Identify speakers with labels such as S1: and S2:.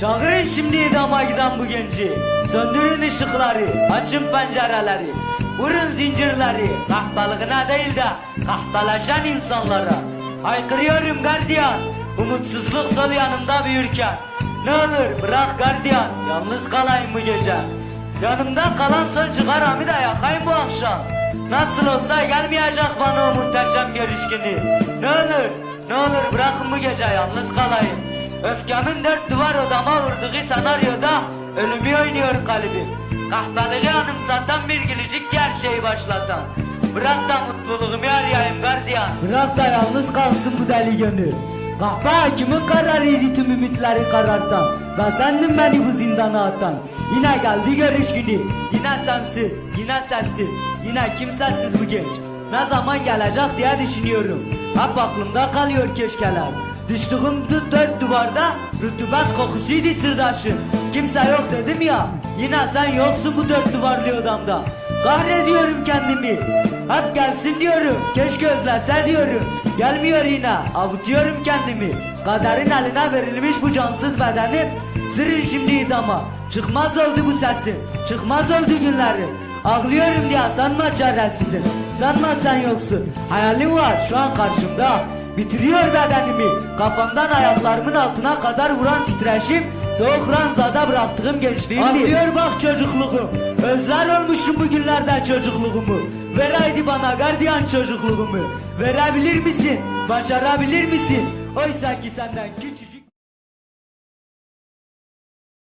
S1: Çağırın şimdi idama giden bu genci. Söndürün ışıkları, açın pencereleri. Vurun zincirleri, kahtalığına değil de kahtalaşan insanlara. Haykırıyorum gardiyan, umutsuzluk sol yanımda büyürken. Ne olur bırak gardiyan, yalnız kalayım bu gece. Yanımda kalan son çıkaramı da yakayım bu akşam. Nasıl olsa gelmeyecek bana o muhteşem görüş. Ne olur, ne olur bırakın bu gece yalnız kalayım. Öfkemin dört duvar odama vurduğu senaryoda ölümü oynuyor kalbim. Kahpeleri anımsatan bir gülücük her şeyi başlatan. Bırak da mutluluğumu arayayım gardiyan. Bırak da yalnız kalsın bu deli gönül. Kahpe hakimin kararıydı tüm ümitleri karartan. Ve sendin beni bu zindana atan. Yine geldi görüş günü. Yine sensiz, yine sensiz, yine kimsesiz bu genç. Ne zaman gelecek diye düşünüyorum. Hep aklımda kalıyor keşkeler. Düştüğüm dört duvarda rutubet kokusuydu sırdaşım. Kimse yok dedim ya. Yine sen yoksun bu dört duvarlı odamda. Kahrediyorum kendimi. Hep gelsin diyorum. Keşke özlese diyorum. Gelmiyor yine. Avutuyorum kendimi. Kaderin eline verilmiş bu cansız bedenim. Sırın şimdi idama. Çıkmaz oldu bu sesin. Çıkmaz oldu günlerim. Ağlıyorum diye sanma çaresizim. Sanma sen yoksun. Hayalim var şu an karşımda. Bitiriyor bedenimi. Kafamdan ayaklarımın altına kadar vuran titreşim. Soğuk ranzada bıraktığım gençliğimdi. Ağlıyor bak çocukluğum. Özler olmuşum bugünlerden çocukluğumu. Ver haydi bana gardiyan çocukluğumu. Verebilir misin? Başarabilir misin? Oysa ki senden küçük.